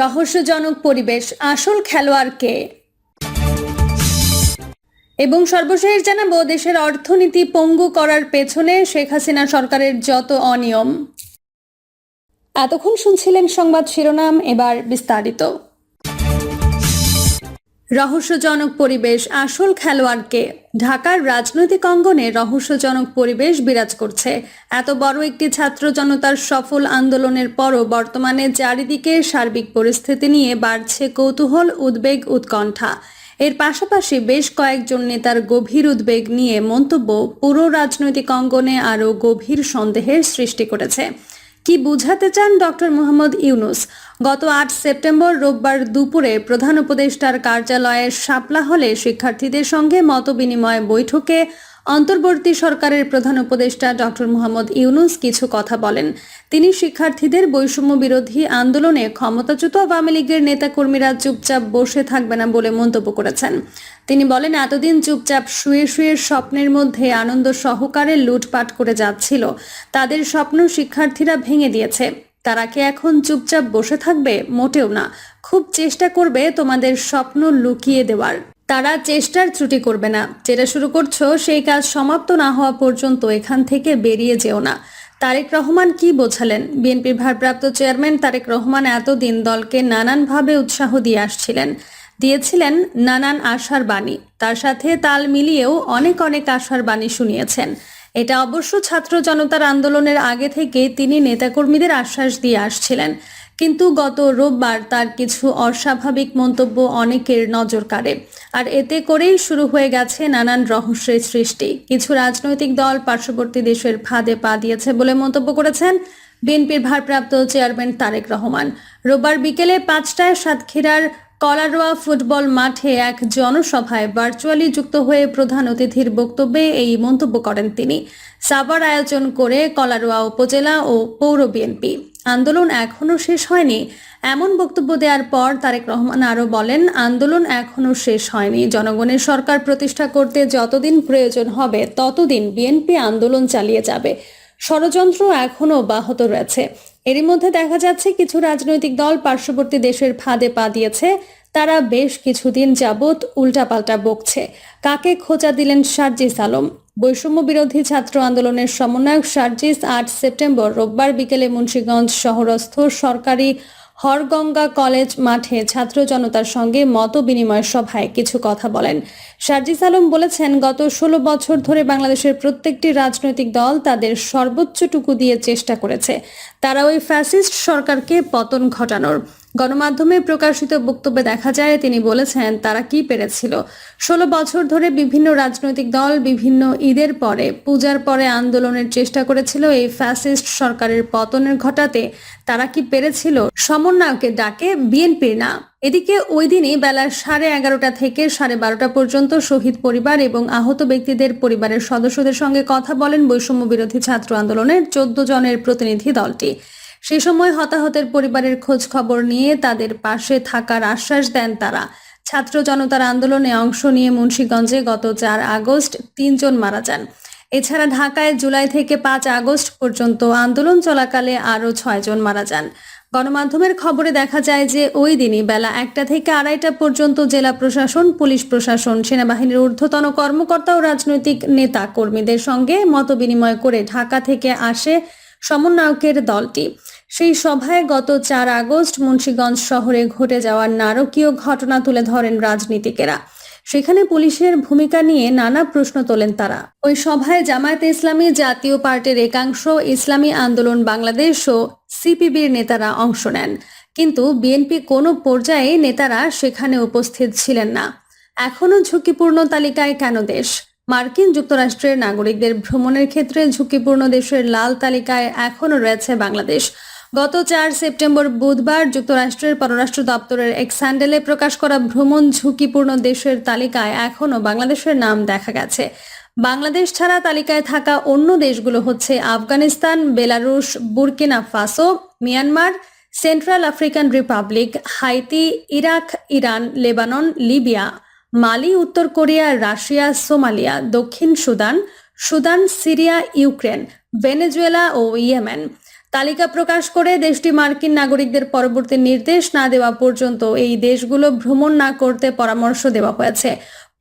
রহস্যজনক পরিবেশ, আসল খেলোয়াড়কে এবং সর্বশেষ জানাব, দেশের অর্থনীতি পঙ্গু করার পেছনে শেখ হাসিনা সরকারের যত অনিয়ম। এতক্ষণ শুনছিলেন সংবাদ শিরোনাম, এবার বিস্তারিত। রহস্যজনক পরিবেশ আসল খেলোয়াড়কে ঢাকার রাজনৈতিক অঙ্গনে রহস্যজনক পরিবেশ বিরাজ করছে। এত বড় একটি ছাত্র জনতার সফল আন্দোলনের পরও বর্তমানে চারিদিকে সার্বিক পরিস্থিতি নিয়ে বাড়ছে কৌতূহল, উদ্বেগ, উৎকণ্ঠা। এর পাশাপাশি বেশ কয়েকজন নেতার গভীর উদ্বেগ নিয়ে মন্তব্য পুরো রাজনৈতিক অঙ্গনে আরও গভীর সন্দেহের সৃষ্টি করেছে। কি বুঝাতে চান ডক্টর মোহাম্মদ ইউনুস? গত আট সেপ্টেম্বর রোববার দুপুরে প্রধান উপদেষ্টার কার্যালয়ের শাপলা হলে শিক্ষার্থীদের সঙ্গে মতবিনিময় বৈঠকে অন্তর্বর্তী সরকারের প্রধান উপদেষ্টা ডক্টর মোহাম্মদ ইউনুস কিছু কথা বলেন। তিনি শিক্ষার্থীদের বৈষম্য বিরোধী আন্দোলনে ক্ষমতাচ্যুত আওয়ামী লীগের নেতাকর্মীরা চুপচাপ বসে থাকবে না বলে মন্তব্য করেছেন। তিনি বলেন, এতদিন চুপচাপ শুয়ে শুয়ে স্বপ্নের মধ্যে আনন্দ সহকারে লুটপাট করে যাচ্ছিল। তাদের স্বপ্ন শিক্ষার্থীরা ভেঙে দিয়েছে। তারা কি এখন চুপচাপ বসে থাকবে? মোটেও না। খুব চেষ্টা করবে তোমাদের স্বপ্ন লুকিয়ে দেওয়ার। তারা চেষ্টার ত্রুটি করবে না। যেটা শুরু করছ, সেই কাজ সমাপ্ত না হওয়া পর্যন্ত এখান থেকে বেরিয়ে যেও না। তারেক রহমান কি বোঝালেন? বিএনপির ভারপ্রাপ্ত চেয়ারম্যান তারেক রহমান এতদিন দলকে নানানভাবে উৎসাহ দিয়ে আসছিলেন। দিয়েছিলেন নানান আশার বাণী। তার সাথে তাল মিলিয়েও অনেক অনেক আশার বাণী শুনিয়েছেন। এটা অবশ্য ছাত্র জনতার আন্দোলনের আগে থেকে তিনি নেতাকর্মীদের আশ্বাস দিয়ে আসছিলেন। কিন্তু গত রোববার তার কিছু অস্বাভাবিক মন্তব্য অনেকের নজর কাড়ে। আর এতে করেই শুরু হয়ে গেছে নানান রহস্যের সৃষ্টি। কিছু রাজনৈতিক দল পার্শ্ববর্তী দেশের ফাঁদে পা দিয়েছে বলে মন্তব্য করেছেন বিএনপির ভারপ্রাপ্ত চেয়ারম্যান তারেক রহমান। রোববার বিকেলে পাঁচটায় সাতক্ষীরার কলারোয়া ফুটবল মাঠে এক জনসভায় ভার্চুয়ালি যুক্ত হয়ে প্রধান অতিথির বক্তব্যে এই মন্তব্য করেন তিনি। সাবার আয়োজন করে কলারোয়া উপজেলা ও পৌর বিএনপি। আন্দোলন এখনও শেষ হয়নি। এমন বক্তব্য দেওয়ার পর তারেক রহমান আরও বলেন, আন্দোলন এখনও শেষ হয়নি। জনগণের সরকার প্রতিষ্ঠা করতে যতদিন প্রয়োজন হবে, ততদিন বিএনপি আন্দোলন চালিয়ে যাবে। ষড়যন্ত্র এখনও অব্যাহত রয়েছে। এরই মধ্যে দেখা যাচ্ছে কিছু রাজনৈতিক দল পার্শ্ববর্তী দেশের ফাঁদে পা দিয়েছে। তারা বেশ কিছুদিন যাবৎ উল্টাপাল্টা বকছে। কাকে খোঁচা দিলেন সার্জিস আলম? বৈষম্য বিরোধী ছাত্র আন্দোলনের সমন্বয়ক সার্জিস আট সেপ্টেম্বর রোববার বিকেলে মুন্সীগঞ্জ শহরস্থ সরকারি হরগঙ্গা কলেজ মাঠে ছাত্র জনতার সঙ্গে মত বিনিময় সভায় কিছু কথা বলেন। সার্জিস আলম বলেছেন, গত ষোলো বছর ধরে বাংলাদেশের প্রত্যেকটি রাজনৈতিক দল তাদের সর্বোচ্চটুকু দিয়ে চেষ্টা করেছে। তারা ওই ফ্যাসিস্ট সরকারকে পতন ঘটানোর। গণমাধ্যমে প্রকাশিত বক্তব্যে দেখা যায়, তিনি বলেছেন তারা কি পেরেছিল। ষোলো বছর ধরে বিভিন্ন রাজনৈতিক দল বিভিন্ন ঈদের পরে, পূজার পরে আন্দোলনের চেষ্টা করেছিল এই ফ্যাসিস্ট সরকারের পতনের ঘটাতে। তারা কি পেরেছিল? সমন্বয়কে ডাকে বিএনপির না। এদিকে ওই দিনই বেলা সাড়ে এগারোটা থেকে সাড়ে বারোটা পর্যন্ত শহীদ পরিবার এবং আহত ব্যক্তিদের পরিবারের সদস্যদের সঙ্গে কথা বলেন বৈষম্য বিরোধী ছাত্র আন্দোলনের চোদ্দ জনের প্রতিনিধি দলটি। সে সময় হতাহতের পরিবারের খোঁজ খবর নিয়ে তাদের পাশে থাকার আশ্বাস দেন তারা। ছাত্র জনতার আন্দোলনে অংশ নিয়ে মুন্সীগঞ্জে গত চার আগস্ট তিনজন মারা যান। এছাড়া ঢাকায় জুলাই থেকে পাঁচ আগস্ট পর্যন্ত আন্দোলন চলাকালে আরও ছয়জন মারা যান। গণমাধ্যমের খবরে দেখা যায় যে ওই দিনই বেলা একটা থেকে আড়াইটা পর্যন্ত জেলা প্রশাসন, পুলিশ প্রশাসন, সেনাবাহিনীর ঊর্ধ্বতন কর্মকর্তা ও রাজনৈতিক নেতা কর্মীদের সঙ্গে মতবিনিময় করে ঢাকা থেকে আসে সমন্বয়কের দলটি। সেই সভায় গত চার আগস্ট মুন্সীগঞ্জ শহরে ঘটে যাওয়া নারকীয় ঘটনা তুলে ধরেন রাজনীতিকেরা। সেখানে পুলিশের ভূমিকা নিয়ে নানা প্রশ্ন তোলেন তারা। ওই সভায় জামায়াতে ইসলামী জাতীয় পার্টির একাংশ, ইসলামী আন্দোলন বাংলাদেশ ও সিপিবির নেতারা অংশ নেন। কিন্তু বিএনপি কোনো পর্যায়ে নেতারা সেখানে উপস্থিত ছিলেন না। এখনও ঝুঁকিপূর্ণ তালিকায় কেন দেশ? মার্কিন যুক্তরাষ্ট্রের নাগরিকদের ভ্রমণের ক্ষেত্রে ঝুঁকিপূর্ণ দেশের লাল তালিকায় এখনও রয়েছে বাংলাদেশ। গত চার সেপ্টেম্বর বুধবার যুক্তরাষ্ট্রের পররাষ্ট্র দপ্তরের এক স্যান্ডেলে প্রকাশ করা ভ্রমণ ঝুঁকিপূর্ণ দেশের তালিকায় এখনও বাংলাদেশের নাম দেখা গেছে। বাংলাদেশ ছাড়া তালিকায় থাকা অন্য দেশগুলো হচ্ছে Afghanistan, Belarus, Burkina Faso, Myanmar, Central African Republic, Haiti, Iraq, Iran, Lebanon, Libya. Mali, উত্তর কোরিয়া, রাশিয়া, সোমালিয়া, দক্ষিণ Sudan Sudan, Syria, Ukraine, Venezuela ও ইয়েমেন। তালিকা প্রকাশ করে দেশটি মার্কিন নাগরিকদের পরবর্তী নির্দেশ না দেওয়া পর্যন্ত এই দেশগুলো ভ্রমণ না করতে পরামর্শ দেওয়া হয়েছে।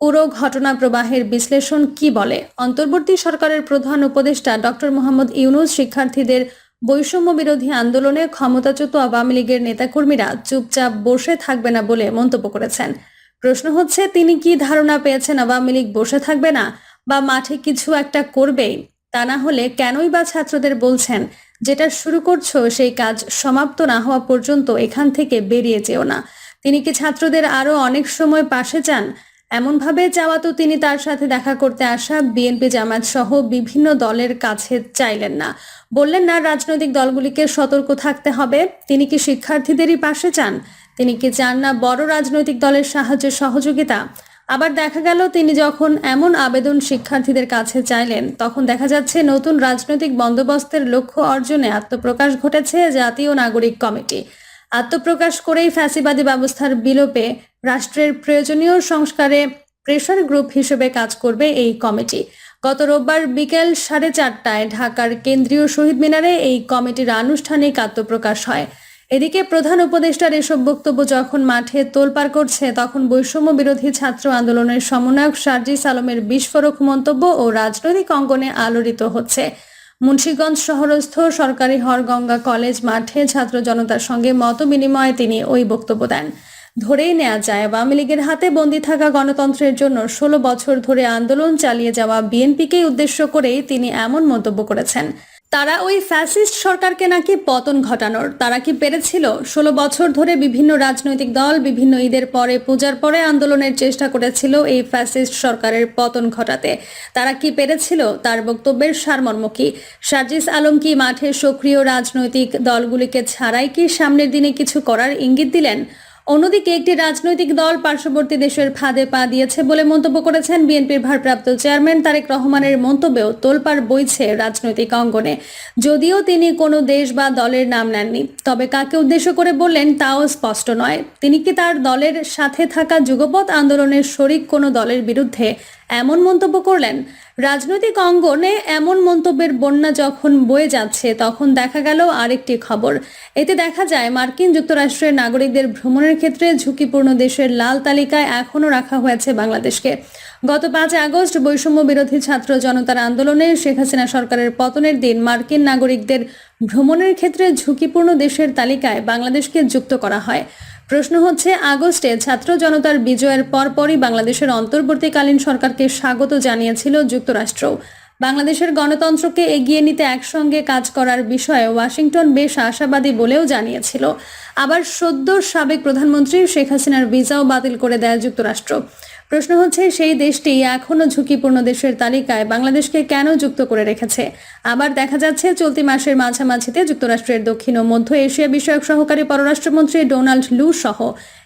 পুরো ঘটনা প্রবাহের বিশ্লেষণ কি বলে? অন্তর্বর্তী সরকারের প্রধান উপদেষ্টা ডক্টর মোহাম্মদ ইউনুস শিক্ষার্থীদের বৈষম্য বিরোধী আন্দোলনে ক্ষমতাচ্যুত আওয়ামী লীগের নেতাকর্মীরা চুপচাপ বসে থাকবে না বলে মন্তব্য করেছেন। প্রশ্ন হচ্ছে, তিনি কি ধারণা পেয়েছেন আওয়ামী লীগ বসে থাকবে না বা মাঠে কিছু একটা করবেই তা না হলে কেনই বা ছাত্রদের বলছেন, যেটা শুরু করছ সেই কাজ সমাপ্ত না হওয়া পর্যন্ত এখান থেকে বেরিয়ে যেও না তিনি কি ছাত্রদের আরও অনেক সময় পাশে চান এমনভাবে চাওয়া তো তিনি তার সাথে দেখা করতে আসা বিএনপি জামাত সহ বিভিন্ন দলের কাছে চাইলেন না। বললেন না, রাজনৈতিক দলগুলিকে সতর্ক থাকতে হবে তিনি কি শিক্ষার্থীদেরই পাশে চান তিনি কি চান না বড় রাজনৈতিক দলের সাহায্য সহযোগিতা? আবার দেখা গেল তিনি যখন এমন আবেদন শিক্ষার্থীদের কাছে চাইলেন, তখন দেখা যাচ্ছে নতুন রাজনৈতিক বন্দোবস্তের লক্ষ্য অর্জনে আত্মপ্রকাশ ঘটেছে জাতীয় নাগরিক কমিটি। আত্মপ্রকাশ করেই ফ্যাসিবাদী ব্যবস্থার বিলোপে রাষ্ট্রের প্রয়োজনীয় সংস্কারে প্রেশার গ্রুপ হিসেবে কাজ করবে এই কমিটি। গত রোববার বিকেল সাড়ে চারটায় ঢাকার কেন্দ্রীয় শহীদ মিনারে এই কমিটির আনুষ্ঠানিক আত্মপ্রকাশ হয়। এদিকে প্রধান উপদেষ্টার এসব বক্তব্য যখন মাঠে তোলপাড় করছে, তখন বৈষম্য বিরোধী ছাত্র আন্দোলনের সমন্বয়ক সার্জিস আলমের বিস্ফোরক মন্তব্য ও রাজনৈতিক অঙ্গনে আলোড়িত হচ্ছে। মুন্সীগঞ্জ শহরস্থ সরকারি হরগঙ্গা কলেজ মাঠে ছাত্র জনতার সঙ্গে মত বিনিময়ে তিনি ওই বক্তব্য দেন। ধরেই নেওয়া যায়, আওয়ামী লীগের হাতে বন্দী থাকা গণতন্ত্রের জন্য ষোলো বছর ধরে আন্দোলন চালিয়ে যাওয়া বিএনপিকে উদ্দেশ্য করেই তিনি এমন মন্তব্য করেছেন। তারা ওই ফ্যাসিস্ট সরকারকে নাকি পতন ঘটানোর। তারা কি পেরেছিল? ষোলো বছর ধরে বিভিন্ন রাজনৈতিক দল বিভিন্ন ঈদের পরে, পূজার পরে আন্দোলনের চেষ্টা করেছিল এই ফ্যাসিস্ট সরকারের পতন ঘটাতে। তারা কি পেরেছিল? তার বক্তব্যের সারমর্ম কি? সার্জিস আলম কি মাঠে সক্রিয় রাজনৈতিক দলগুলিকে ছাড়াই কি সামনের দিনে কিছু করার ইঙ্গিত দিলেন? অন্যদিকে একটি রাজনৈতিক দল পার্শ্ববর্তী দেশের ফাঁদে পা দিয়েছে বলে মন্তব্য করেছেন বিএনপির ভারপ্রাপ্ত চেয়ারম্যান তারেক রহমানের মন্তব্যেও তোলপাড় বইছে রাজনৈতিক অঙ্গনে। যদিও তিনি কোনো দেশ বা দলের নাম নেননি, তবে কাকে উদ্দেশ্য করে বললেন তাও স্পষ্ট নয়। তিনি কি তার দলের সাথে থাকা যুগপৎ আন্দোলনের শরিক কোনো দলের বিরুদ্ধে এমন মন্তব্য করলেন। রাজনৈতিক অঙ্গনে এমন মন্তব্যের বন্যা যখন বয়ে যাচ্ছে, তখন দেখা গেল আরেকটি খবর। এতে দেখা যায়, মার্কিন যুক্তরাষ্ট্রের নাগরিকদের ভ্রমণের ক্ষেত্রে ঝুঁকিপূর্ণ দেশের লাল তালিকায় এখনও রাখা হয়েছে বাংলাদেশকে। গত পাঁচ আগস্ট বৈষম্য বিরোধী ছাত্র জনতার আন্দোলনে শেখ হাসিনা সরকারের পতনের দিন মার্কিন নাগরিকদের ভ্রমণের ক্ষেত্রে ঝুঁকিপূর্ণ দেশের তালিকায় বাংলাদেশকে যুক্ত করা হয়। প্রশ্ন হচ্ছে, আগস্টে ছাত্র জনতার বিজয়ের পরপরই বাংলাদেশের অন্তর্বর্তীকালীন সরকারকে স্বাগত জানিয়েছিল যুক্তরাষ্ট্র। বাংলাদেশের গণতন্ত্রকে এগিয়ে নিতে একসঙ্গে কাজ করার বিষয়ে ওয়াশিংটন বেশ আশাবাদী বলেও জানিয়েছিল। আবার সদ্য সাবেক প্রধানমন্ত্রী শেখ হাসিনার ভিসাও বাতিল করে দেয় যুক্তরাষ্ট্র। প্রশ্ন হচ্ছে, সেই দেশটি এখনও ঝুঁকিপূর্ণ দেশের তালিকায় বাংলাদেশকে কেন যুক্ত করে রেখেছে? আবার দেখা যাচ্ছে, চলতি মাসের মাঝামাঝিতে যুক্তরাষ্ট্রের দক্ষিণ ও মধ্য এশিয়া বিষয়ক সহকারী পররাষ্ট্রমন্ত্রী ডোনাল্ড লু সহ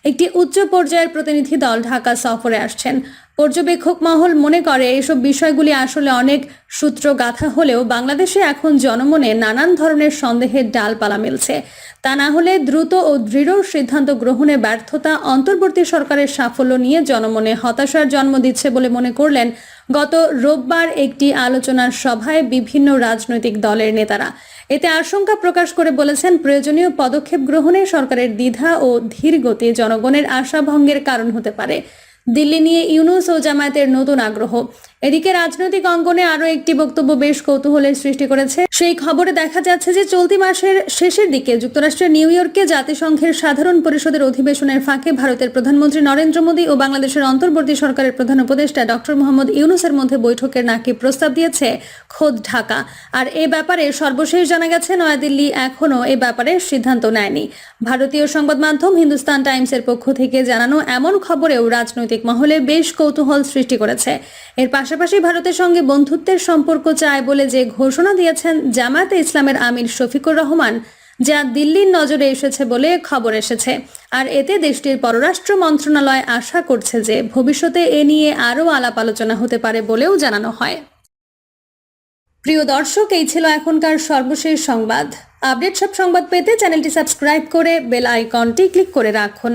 একটি উচ্চ পর্যায়ের প্রতিনিধি দল ঢাকা সফরে আসছেন। পর্যবেক্ষক মহল মনে করে, এসব বিষয়গুলি আসলে অনেক সূত্র গাথা হলেও বাংলাদেশে এখন জনমনে নানান ধরনের সন্দেহের ডালপালা মিলছে। তা না হলে দ্রুত ও দৃঢ় সিদ্ধান্ত গ্রহণে ব্যর্থতা অন্তর্বর্তী সরকারের সাফল্য নিয়ে জনমনে হতাশার জন্ম দিচ্ছে বলে মনে করলেন গত রোববার একটি আলোচনার সভায় বিভিন্ন রাজনৈতিক দলের নেতারা। এতে আশঙ্কা প্রকাশ করে বলেছেন, প্রয়োজনীয় পদক্ষেপ গ্রহণে সরকারের দ্বিধা ও ধীর গতি জনগণের আশাভঙ্গের কারণ হতে পারে। দিল্লি নিয়ে ইউনুস ও জামায়াতের নতুন আগ্রহ। এদিকে রাজনৈতিক অঙ্গনে আরও একটি বক্তব্য বেশ কৌতূহলের সৃষ্টি করেছে। সেই খবরে দেখা যাচ্ছে যে চলতি মাসের শেষের দিকে যুক্তরাষ্ট্রের নিউ ইয়র্কে জাতিসংঘের সাধারণ পরিষদের অধিবেশনের ফাঁকে ভারতের প্রধানমন্ত্রী নরেন্দ্র মোদী ও বাংলাদেশের অন্তর্বর্তী সরকারের প্রধান উপদেষ্টা ডক্টর মোহাম্মদ ইউনুসের মধ্যে বৈঠকের নাকি প্রস্তাব দিয়েছে খোদ ঢাকা। আর এ ব্যাপারে সর্বশেষ জানা গেছে, নয়াদিল্লি এখনও এ ব্যাপারে সিদ্ধান্ত নেয়নি। ভারতীয় সংবাদ মাধ্যম হিন্দুস্তান টাইমসের পক্ষ থেকে জানানো এমন খবরেও রাজনৈতিক মহলে বেশ কৌতূহল সৃষ্টি করেছে। এর পাশাপাশি ভারতের সঙ্গে বন্ধুত্বের সম্পর্ক চায় বলে যে ঘোষণা দিয়েছেন জামায়াতে ইসলামের আমির শফিকুর রহমান, যা দিল্লির নজরে এসেছে বলে খবর এসেছে। আর এতে দেশটির পররাষ্ট্র মন্ত্রণালয় আশা করছে যে ভবিষ্যতে এ নিয়ে আরও আলাপ আলোচনা হতে পারে বলেও জানানো হয়। প্রিয় দর্শক, এই ছিল এখনকার সর্বশেষ সংবাদ। আপডেট সব সংবাদ পেতে চ্যানেলটি সাবস্ক্রাইব করে বেল আইকনটি ক্লিক করে রাখুন।